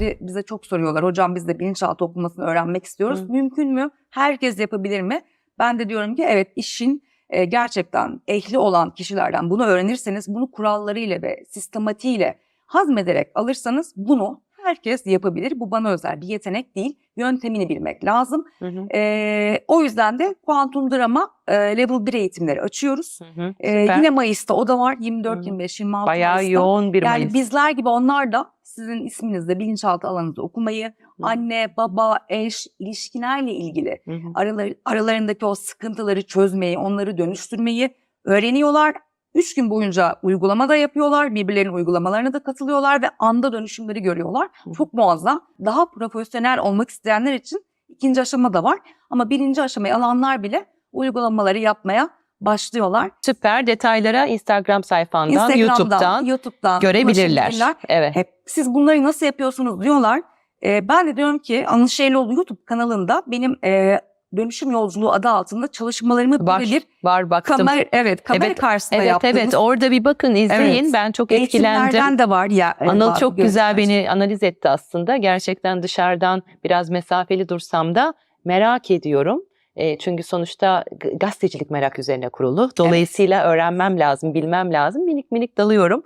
Şimdi bize çok soruyorlar. Hocam biz de bilinçaltı okumasını öğrenmek istiyoruz. Hı. Mümkün mü? Herkes yapabilir mi? Ben de diyorum ki evet işin e, gerçekten ehli olan kişilerden bunu öğrenirseniz bunu kurallarıyla ve sistematiğiyle hazmederek alırsanız bunu herkes yapabilir. Bu bana özel bir yetenek değil. Yöntemini bilmek lazım. Hı hı. E, o yüzden de kuantum drama e, level 1 eğitimleri açıyoruz. Hı hı. E, yine Mayıs'ta o da var. 24, Hı. 25, 26 Bayağı Mayıs'ta. yoğun bir Yani Mayıs. bizler gibi onlar da sizin isminizde bilinçaltı alanınızda okumayı, anne, baba, eş, ilişkilerle ilgili Hı hı. aralar, aralarındaki o sıkıntıları çözmeyi, onları dönüştürmeyi öğreniyorlar. Üç gün boyunca uygulama da yapıyorlar, birbirlerinin uygulamalarına da katılıyorlar ve anda dönüşümleri görüyorlar. Çok muazzam. Daha profesyonel olmak isteyenler için ikinci aşama da var. Ama birinci aşamayı alanlar bile uygulamaları yapmaya başlıyorlar. Süper detaylara Instagram sayfandan, Instagram'dan, YouTube'dan YouTube'dan görebilirler. Evet. Hep siz bunları nasıl yapıyorsunuz diyorlar. Ee, ben de diyorum ki Anıl Şeyloğlu YouTube kanalında benim e, dönüşüm yolculuğu adı altında çalışmalarımı Var, birebir var baktım. kamera evet kamera Evet, karşısında evet yaptığımız evet orada bir bakın izleyin. Evet. Ben çok etkilendim. de var ya. e, Anıl bazı çok güzel beni analiz etti aslında. Gerçekten dışarıdan biraz mesafeli dursam da merak ediyorum. E, çünkü sonuçta gazetecilik merak üzerine kurulu. Dolayısıyla öğrenmem lazım, bilmem lazım. Minik minik dalıyorum.